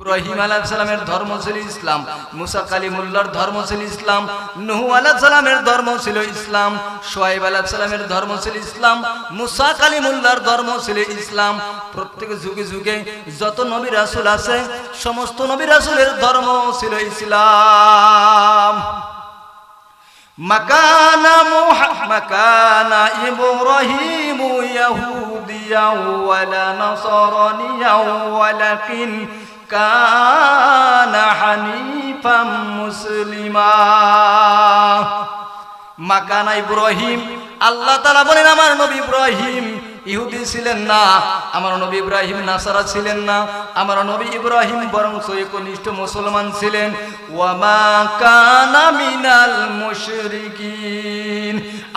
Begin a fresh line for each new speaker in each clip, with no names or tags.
ইব্রাহিম আলাহিসাল্লামের ধর্ম ছিল ইসলাম, মুসা কালিমুল্লার ধর্ম ছিল ইসলাম, নহু আলাহিসাল্লামের ধর্ম ছিল ইসলাম সোহাইব আলাহিসাল্লামের ধর্ম ছিল ইসলাম, মুসা কালিমুল্লার ধর্ম ছিল ইসলাম। প্রত্যেক যুগে যুগে যত নবী রাসুল আছে, সমস্ত নবী রাসুলের ধর্ম ছিল ইসলাম। মাকানা মাকানা ইব্রাহিম ইয়াহুদিয়া ওয়ালা নাসারানিয়া ওয়ালাকিন কান হানিফাম মুসলিমা। মাকানা ইব্রাহিম, আল্লাহ তালা বলেন, আমার নবী ইব্রাহিম ইহুদি ছিলেন না, আমার নবী ইব্রাহিম নাসারা ছিলেন না, আমার নবী ইব্রাহিম বরং একনিষ্ঠ মুসলমান ছিলেন। ওয়ামা কানা মিনাল মুশরিকিন।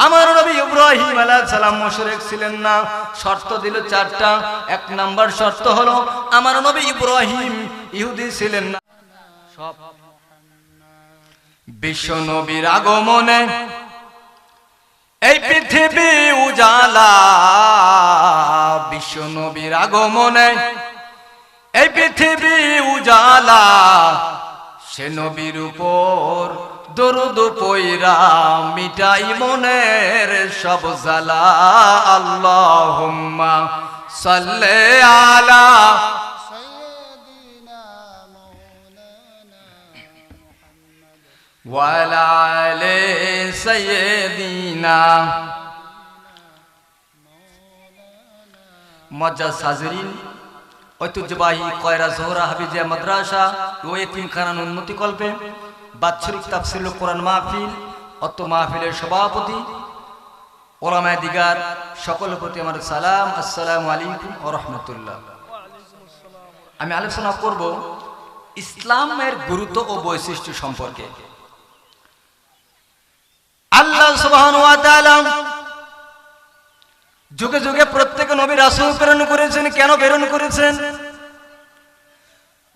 আমার নবী ইব্রাহিম আলাইহিস সালাম মুশরিক ছিলেন না। শর্ত দিল চারটা। এক নাম্বার শর্ত হলো, আমার নবী ইব্রাহিম ইহুদি ছিলেন না। সব বিশ্ব নবীর আগমনে এই পৃথিবী উজালা, বিশ্ব নবীর আগমনে এই পৃথিবী উজালা, সে নবীর উপর দরুদ পৈরা মিটাই মনের সব জালা আল্লাহুম্মা সাল্লে আলা
سيدنا مولانا محمد
وعلى آل سيدنا মজ্জা সাজরিন ঐতিহ্যবাহী কয়রা জোহরা হাবিজিয়া মাদ্রাসা ও এতিমখানার উন্নতি কল্পে বাৎসরিক তাফসিল কোরআন মাহফিল অত মাহফিলের সভাপতি, ওলামায় দিগার, সকলের প্রতি আমার সালাম, আসসালামু আলাইকুম ও রহমতুল্লাহ। আমি আলোচনা করব ইসলামের গুরুত্ব ও বৈশিষ্ট্য সম্পর্কে। আল্লাহ যুগে যুগে প্রত্যেক নবী রাসূল প্রেরণ করেছেন, কেন প্রেরণ করেছেন?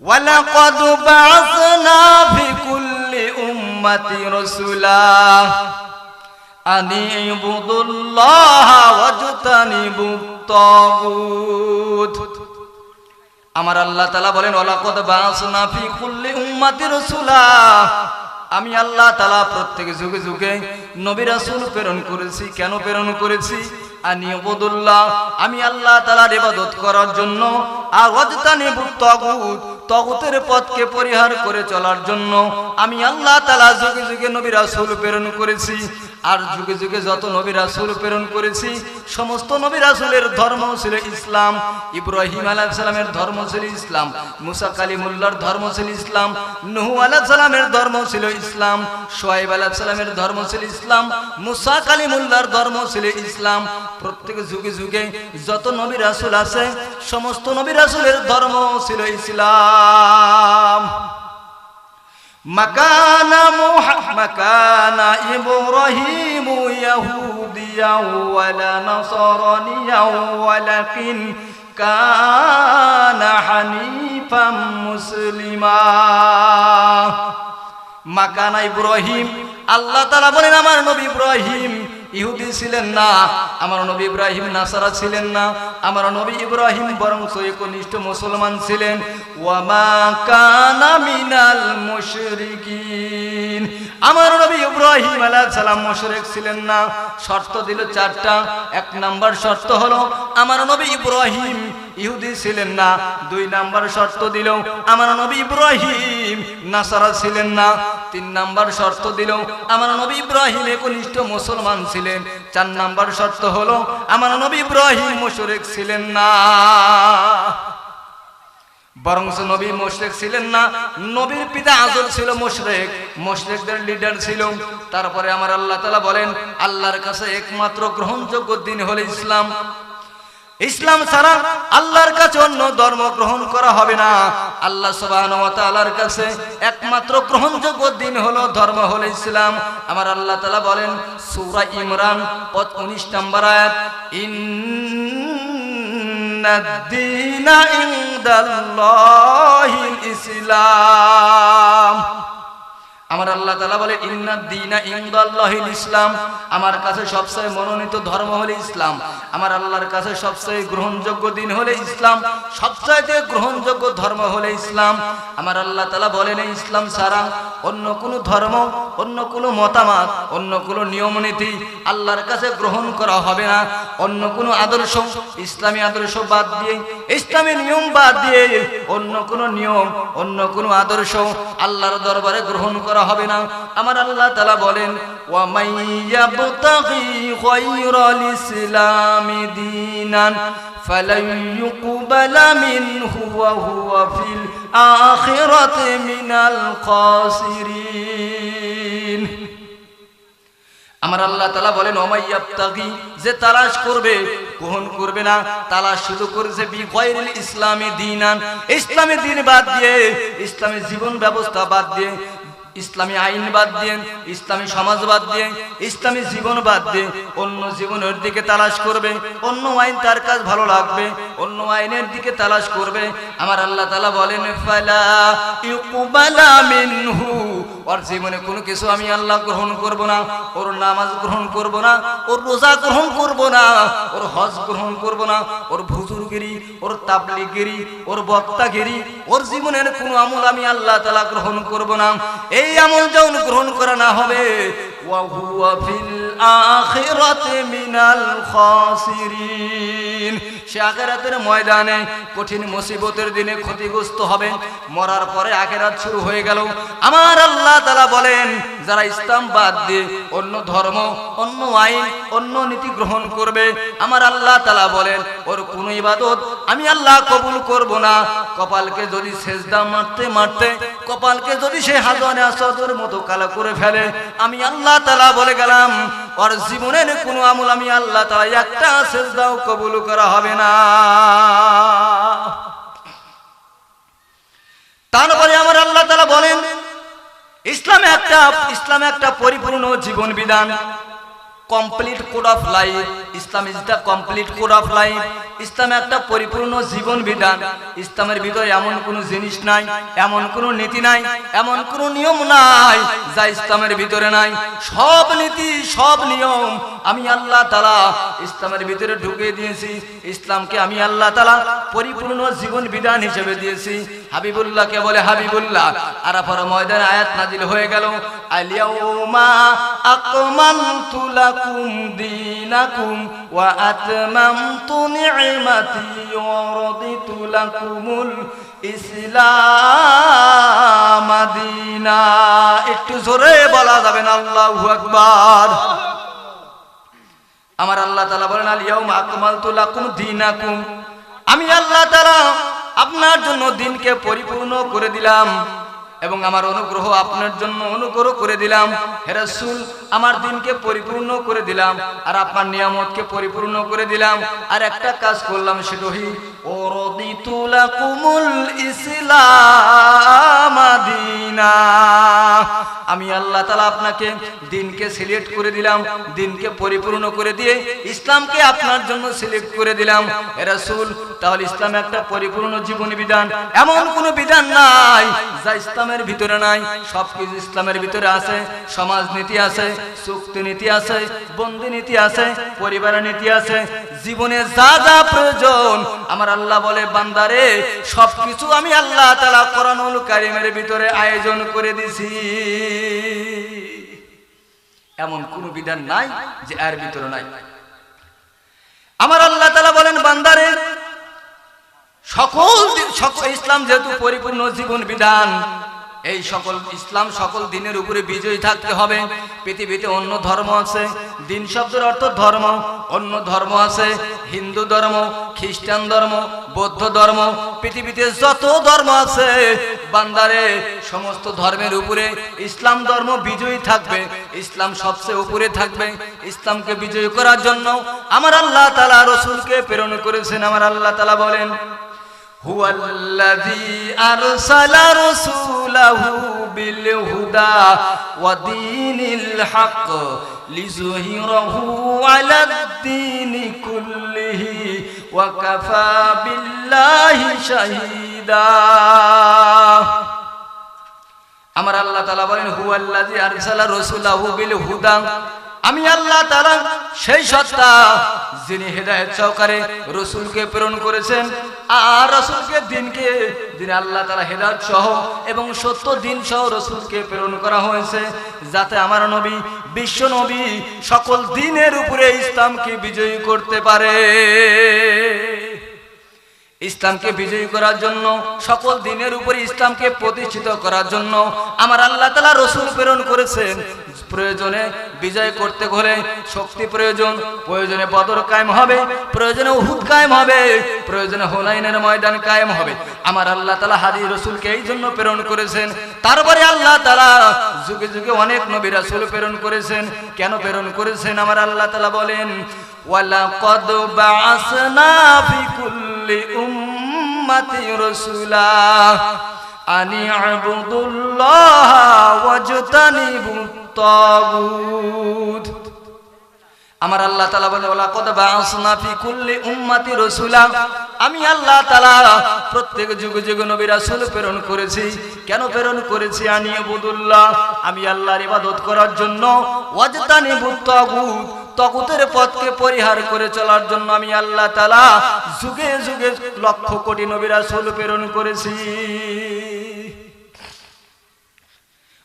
ওয়ালাকাদ বা'আসনা ফি কুল্লি উম্মাতি রাসূলা আনি ইবুদুল্লাহ ওয়াজতানিবুত তাগুত আমার আল্লাহ তালা বলেন ওলাকদ বাসনা ফি কুল্লি উম্মাতি রাসূলা। আমি আল্লাহ তালা প্রত্যেক যুগে যুগে নবী রাসূল প্রেরণ করেছি। কেন প্রেরণ করেছি? আনি আমি আল্লাহ তালার ইবাদত করার জন্য আর ওয়াজতানি তাগুত। তগুতের পথকে পরিহার করে চলার জন্য আমি আল্লাহ তালা যুগে যুগে নবী সুল প্রেরণ করেছি। আর যুগে যুগে যত নবী রাসূল প্রেরণ করেছি, সমস্ত নবী রাসূলের ধর্ম ছিল ইসলাম। ইব্রাহিম সালামের ধর্ম ছিল ইসলাম। মুসা কালিমুল্লাহর ধর্ম ছিল ইসলাম। নূহ সালামের ধর্ম ছিল ইসলাম। আলাইহিস সালামের ধর্ম ছিল ইসলাম। মুসা কালিমুল্লাহর ধর্ম ছিল ইসলাম। প্রত্যেক যুগে যুগে যত নবী রাসূল আছে, সমস্ত নবী রাসূলের ধর্ম ছিল ইসলাম। مكان مح... مكان إبراهيم يهوديا ولا نصرانيا ولكن كان حنيفا مسلما মাকানা ইব্রাহিম আল্লাহ তালা বলেন আমার নবী ইব্রাহিম ইহুদি ছিলেন না, আমার নবী ইব্রাহিম নাসারা ছিলেন না, আমার নবী ইব্রাহিম বরং একনিষ্ঠ মুসলমান ছিলেন। ওয়ামা কানা মিনাল মুশরিকিন। আমার নবী ইব্রাহিম আলাইহিস সালাম মুশরিক ছিলেন না। শর্ত দিল চারটা। এক নাম্বার শর্ত হলো, আমার নবী ইব্রাহিম ইহুদি ছিলেন না। দুই নাম্বার শর্ত দিল, আমার নবী ইব্রাহিম নাসারা ছিলেন না। তিন নাম্বার শর্ত দিল, আমার নবী ইব্রাহিম একনিষ্ঠ মুসলমান ছিলেন। চার নাম্বার শর্ত হলো, আমার নবী ইব্রাহিম মুশরিক ছিলেন না। বরং নবী মোশরেক ছিলেন না। নবীর পিতা আজর ছিল মোশরেক, মোশরেকদের লিডার ছিল। তারপরে আমার আল্লাহ তালা বলেন, আল্লাহর কাছে একমাত্র গ্রহণযোগ্য দিন হলো ইসলাম। ইসলাম ছাড়া আল্লাহর কাছে অন্য ধর্ম গ্রহণ করা হবে না। আল্লাহ তাআলার কাছে একমাত্র গ্রহণযোগ্য দিন হলো ধর্ম হলো ইসলাম। আমার আল্লাহ তাআলা বলেন, সূরা ইমরান 19 নম্বর আয়াত, ইন্নাদ-দীনা ইসলাম। আমার আল্লাহ তালা বলে ইন্না দিনা ইন্দাল্লাহিল ইসলাম। আমার কাছে সবচেয়ে মনোনীত ধর্ম হলে ইসলাম। আমার আল্লাহর কাছে সবচেয়ে গ্রহণযোগ্য দিন হলে ইসলাম। সবচাইতে গ্রহণযোগ্য ধর্ম হলে ইসলাম। আমার আল্লাহ তালা বলেন ইসলাম ছাড়া অন্য কোনো ধর্ম অন্য কোনো মতামত, অন্য কোনো নিয়ম নীতি আল্লাহর কাছে গ্রহণ করা হবে না। অন্য কোনো আদর্শ, ইসলামী আদর্শ বাদ দিয়ে, ইসলামী নিয়ম বাদ দিয়ে অন্য কোনো নিয়ম, অন্য কোনো আদর্শ আল্লাহর দরবারে গ্রহণ করা হবে না। আমার আল্লাহ তালা বলেন ওয়ামাইয়া ইসলামী দিনান। فَلَن يُقْبَلَ مِنْهُ وَهُوَ فِي الْآخِرَةِ مِنَ الْخَاسِرِينَ আমার আল্লাহ তালা বলেন অমাইয়াবতাগি যে তালাশ করবে গ্রহণ করবে না তালাশ শুধু করেছে বি গয়রুল ইসলামী দিনান ইসলামী দিন বাদ দিয়ে ইসলামী জীবন ব্যবস্থা বাদ দিয়ে ইসলামী আইন বাদ দিয়ে, ইসলামী সমাজ বাদ দিয়ে, ইসলামী জীবন বাদ দিয়ে অন্য জীবনের দিকে তালাশ করবে, অন্য আইন তার কাজ ভালো লাগবে, অন্য আইনের দিকে তালাশ করবে। আমার আল্লাহ তালা বলেন, ফালা ইউকবালা ওর জীবনে কোনো কিছু আমি আল্লাহ গ্রহণ করব না, ওর নামাজ গ্রহণ করব না, ওর রোজা গ্রহণ করব না, ওর হজ গ্রহণ করব না, ওর ভুজুরগিরি ওর তাবলিগিরি, ওর বক্তাগিরি, ওর জীবনের কোনো আমল আমি আল্লাহ তালা গ্রহণ করব না। এই আমল যখন গ্রহণ করা না হবে। আখিরাতে মিনাল খাসিরিন। সে আখেরাতের ময়দানে কঠিন মুসিবতের দিনে ক্ষতিগ্রস্ত হবে। মরার পরে আখেরাত শুরু হয়ে গেল। আমার আল্লাহ তালা বলেন, যারা ইসলাম বাদ দিয়ে অন্য ধর্ম, অন্য আইন, অন্য নীতি গ্রহণ করবে, আমার আল্লাহ তালা বলেন, ওর কোন ইবাদত আমি আল্লাহ কবুল করব না। কপালকে যদি সেজদা মারতে মারতে, কপালকে যদি সে হাজারে আসাদের মতো কালা করে ফেলে, আমি আল্লাহ তালা বলে গেলাম ওর জীবনের কোনো আমল আমি আল্লাহ তালা একটা শেষ দাও কবুল করা হবে না। তারপরে আমার আল্লাহ তালা বলেন, ইসলামে একটা ইসলামে একটা পরিপূর্ণ জীবন বিধান। Complete code of life Islam is the complete code of life Islam একটা পরিপূর্ণ জীবন বিধান। ইসলামের ভিতরে এমন কোন জিনিস নাই, এমন কোন নীতি নাই, এমন কোন নিয়ম নাই যা ইসলামের ভিতরে নাই। সব নীতি, সব নিয়ম আমি আল্লাহ তালা ইসলামের ভিতরে ঢুকিয়ে দিয়েছি। ইসলামকে আমি আল্লাহ তালা পরিপূর্ণ জীবন বিধান হিসেবে দিয়েছি। হাবিবুল্লাহকে বলে, হাবিবুল্লাহ, আরাফার ময়দানে আয়াত নাজিল হয়ে গেল। আলিয়াউমা আকমালতু লাকুম দীনাকুম ওয়া আতমামতু নি'মাতি ওয়া রাদিতু লাকুমুল ইসলাম দীনা। একটু জোরে বলা যাবে না, আল্লাহু আকবার। আমার আল্লাহ তাআলা বলেন আলিয়াউমা আকমালতু লাকুম দীনাকুম। আমি আল্লাহ তাআলা আপনার জন্য দিনকে পরিপূর্ণ করে দিলাম এবং আমার অনুগ্রহ আপনার জন্য অনুগ্রহ করে দিলাম। হে রাসূল, আমার দিনকে পরিপূর্ণ করে দিলাম আর আপনার নিয়ামতকে পরিপূর্ণ করে দিলাম। আর একটা কাজ করলাম সেটাই ও রদিতু লাকুমুল ইসলাম দীনা আমি আল্লাহ তালা আপনাকে দিনকে সিলেক্ট করে দিলাম, দিনকে পরিপূর্ণ করে দিয়ে ইসলামকে আপনার জন্য সিলেক্ট করে দিলাম। হে রাসূল, তাহলে ইসলাম একটা পরিপূর্ণ জীবনী বিধান। এমন কোনো বিধান নাই যা ইসলামের ভিতরে নাই। সবকিছু ইসলামের ভিতরে আছে সমাজ নীতি আছে চুক্তি নীতি আছে বন্দি নীতি আছে পরিবারের নীতি আছে। জীবনে যা যা প্রয়োজন, আমার আল্লাহ বলে, বান্দারে, সবকিছু আমি আল্লাহ তাআলা কোরআনুল কারিমের ভিতরে আয়োজন করে দিছি। এমন কোন বিধান নাই যে এর ভিতরে নাই। আমার আল্লাহ তাআলা বলেন, বান্দারে, সকল সকল ইসলাম যেহেতু পরিপূর্ণ জীবন বিধান, এই সকল ইসলাম সকল দিনের উপরে বিজয়ী থাকতে হবে। পৃথিবীতে অন্য ধর্ম আছে, দিন শব্দের অর্থ ধর্ম, অন্য ধর্ম আছে, হিন্দু ধর্ম, খ্রিস্টান ধর্ম, বৌদ্ধ ধর্ম, পৃথিবীতে যত ধর্ম আছে বান্দারে সমস্ত ধর্মের উপরে ইসলাম ধর্ম বিজয়ী থাকবে ইসলাম সবচেয়ে উপরে থাকবে ইসলামকে বিজয়ী করার জন্য আমার আল্লাহ তালা রসুলকে প্রেরণ করেছেন আমার আল্লাহ তালা বলেন هو الذي أرسل رسوله بالهدى ودين الحق ليظهره على الدين كله وكفى بالله شهيدا আমার আল্লাহ তাআলা বলেন, হুয়াল্লাযী আরসালা রাসূলাহু বিল হুদা। আমি আল্লাহ তাআলা সেই সত্তা যিনি হেদায়েত সহকারে রসুলকে প্রেরণ করেছেন আর রসুলকে দিনকে দিন আল্লাহ তাআলা হেদায়েত সহ এবং সত্য দিন সহ রসুলকে প্রেরণ করা হয়েছে, যাতে আমার নবী বিশ্ব নবী সকল দিনের উপরে ইসলামকে বিজয়ী করতে পারে। ইসলামকে বিজয়ী করার জন্য, সকল দিনের উপরে ইসলামকে প্রতিষ্ঠিত করার জন্য আমার আল্লাহ তালা রসুল প্রেরণ করেছেন। প্রয়োজনে বিজয় করতে হলে শক্তি প্রয়োজন, প্রয়োজনে বদর কায়েম হবে, প্রয়োজনে উহুদ কায়েম হবে, প্রয়োজনে হোনাইনের ময়দান কায়েম হবে। আমার আল্লাহ তালা হাদি রসুলকে এই জন্য প্রেরণ করেছেন। তারপরে আল্লাহ তালা যুগে যুগে অনেক নবী রাসুল প্রেরণ করেছেন। কেন প্রেরণ করেছেন? আমার আল্লাহ তালা বলেন ওয়ালাকাদ বাআসনা ফি কুল্লি উম্মাতি রাসূলা আনি আবুদুল্লাহ ওয়াজতানিবুত তাগুত আমার আল্লাহ তালা বলে ওলা কদ বাসনা ফি কুল্লি উম্মাতি রাসূলা। আমি আল্লাহ তালা প্রত্যেক যুগ যুগ নবী রাসূল প্রেরণ করেছি। কেন প্রেরণ করেছি? আনি আবুদুল্লাহ, আমি আল্লাহর ইবাদত করার জন্য। ওয়াজতানি তাগুত তগুতের পথকে পরিহার করে চলার জন্য আমি আল্লাহ তালা যুগে যুগে লক্ষ কোটি নবী রাসূল প্রেরণ করেছি।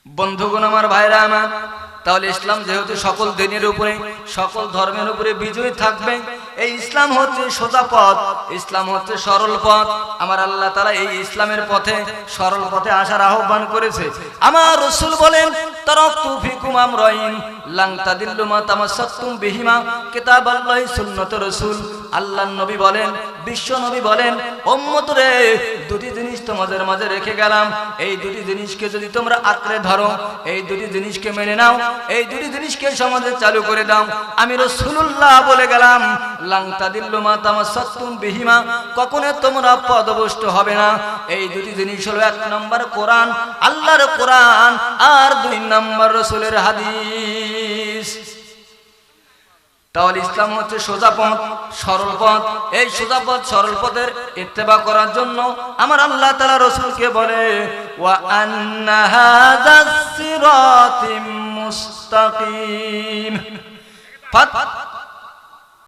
বন্ধুগণ আমার ভাইরা আমার, তাহলে ইসলাম যেহেতু সকল দিনের উপরে, সকল ধর্মের উপরে বিজয়ী থাকবে, এই ইসলাম হচ্ছে সোজা পথ, ইসলাম হচ্ছে সরল পথ। আমার আল্লাহ তালা এই ইসলামের পথে সরল পথে আসার আহ্বান করেছে। আমার রসুল বলেন তারাকতু ফিকুম আমরাইন লাং তাদিল্লু মা তামাসসাকতুম বিহিমা কিতাবাল্লাহি সুন্নাত রাসূল। আল্লাহর নবী বলেন বিশ্ব নবী বলেন উম্মত রে দুটি জিনিস তোমাদের মাঝে রেখে গেলাম। এই দুটি জিনিসকে যদি তোমরা আঁকড়ে ধরো, এই দুটি জিনিসকে মেনে নাও, এই দুটি জিনিসকে সমাজে চালু করে দাও। আমি রসুল্লাহ বলে গেলাম লাংতা দিল্লু মা তামাসসাকতুম বিহিমা, কখনো তোমরা পদভষ্ট হবে না। এই দুটি জিনিস হলো এক নম্বর কোরআন, আল্লাহর কোরআন, আর দুই নম্বর রসুলের হাদিস। তাহলে ইসলাম হচ্ছে সোজা পথ, সরল পথ। এই সোজা পথ, সরল পথের ইত্তেবা করার জন্য আমার আল্লাহ তালা রসুলকে বলে মুস্তাকিম।